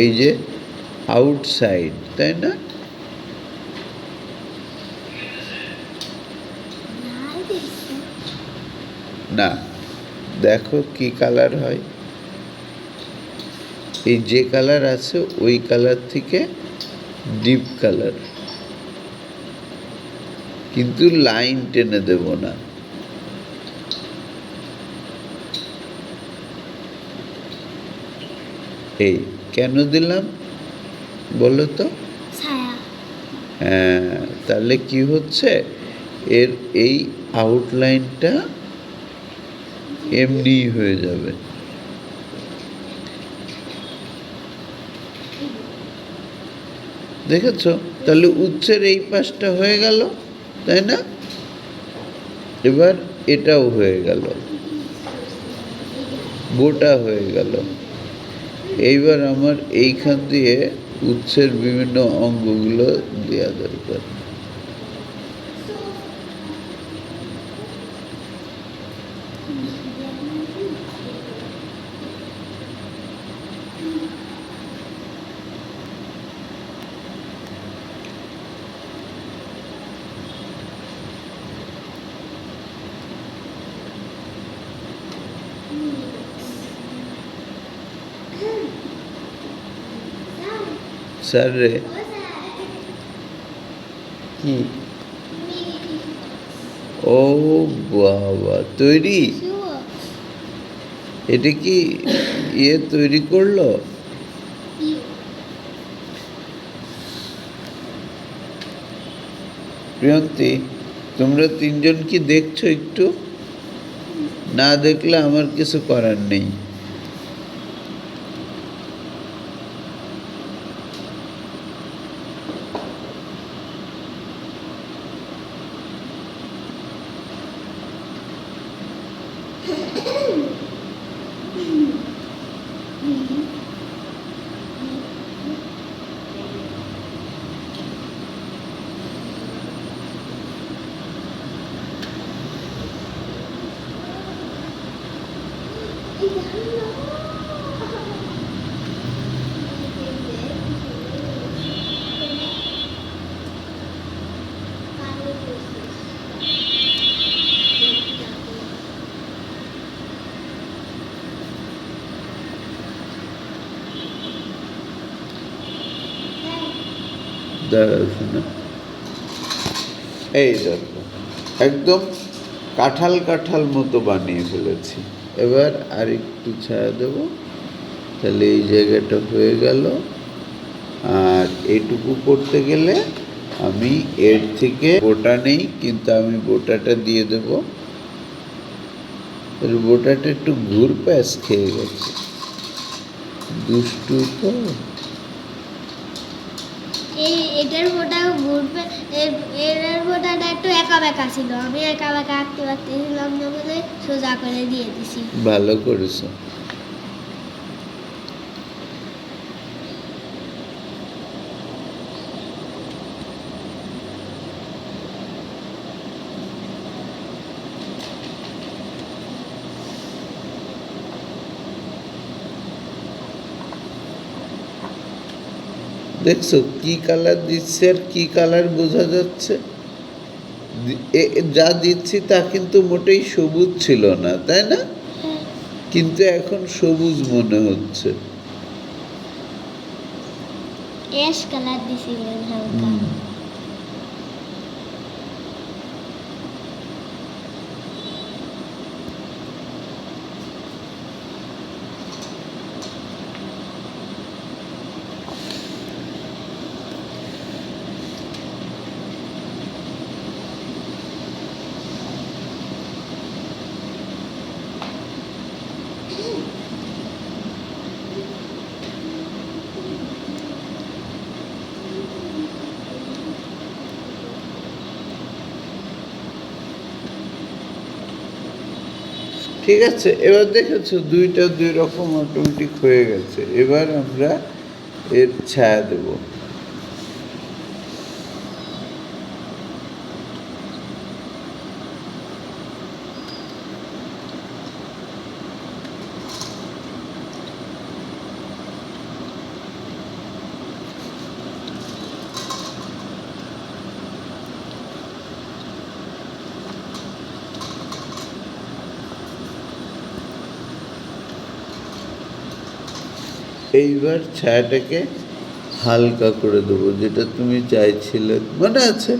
এই যে আউটসাইড তাই না? না, দেখো কি কালার হয়। এই যে কালার আছে, ওই কালার থেকে ডিপ কালার কিন্তু লাইন টেনে দেব না। এই কেন দিলাম? বলো তো। হ্যাঁ তাহলে কি হচ্ছে? এর এই আউটলাইনটা এমনি হয়ে যাবে। দেখেছ? তাহলে উচ্চের এই পাশটা হয়ে গেল তাই না? এবার এটাও হয়ে গেল। গোটা হয়ে গেল। এইবার আমার এইখান দিয়ে উৎসের বিভিন্ন অঙ্গগুলো দেওয়া দরকার। স্যার রে কি ও বাবা তৈরি এটা কি ইয়ে তৈরি করলো প্রিয়ন্তী তোমরা তিনজন কি দেখছো একটু না দেখলে আমার কিছু করার নেই 이게 한 명. এই দেখো, একদম কাঁঠাল কাঁঠাল মতো বানিয়ে ফেলেছি। এবার আর একটু ছায়া দেব, তাহলে এই জায়গাটা হয়ে গেল। আর এইটুকু করতে গেলে আমি এর থেকে বোটা নেই, কিন্তু আমি বোটাটা দিয়ে দেব। বোটাটা একটু ঘুর প্যাস খেয়ে গেছে। দুষ্টু তো। এই এটার ফোটা ঘুরবে এটার ফোটাটা একটু একা বেঁকা ছিল। আমি একা বেঁকা আঁকতে পারতেছিলাম না বলে সোজা করে দিয়ে দিছি। ভালো করেছ। দেখছ কি কালার দিচ্ছে আর কি কালার বোঝা যাচ্ছে? যা দিচ্ছি তা কিন্তু মোটেই সবুজ ছিল না তাই না? কিন্তু এখন সবুজ মনে হচ্ছে। অ্যাশ কালার দিছিলেন হালকা। ঠিক আছে, এবার দেখেছ দুইটা দুই রকম অটোমেটিক হয়ে গেছে। এবার আমরা এর ছায়া দেব। এইবার ছায়াটাকে হালকা করে দেবো যেটা তুমি চাইছিলে। মনে আছে?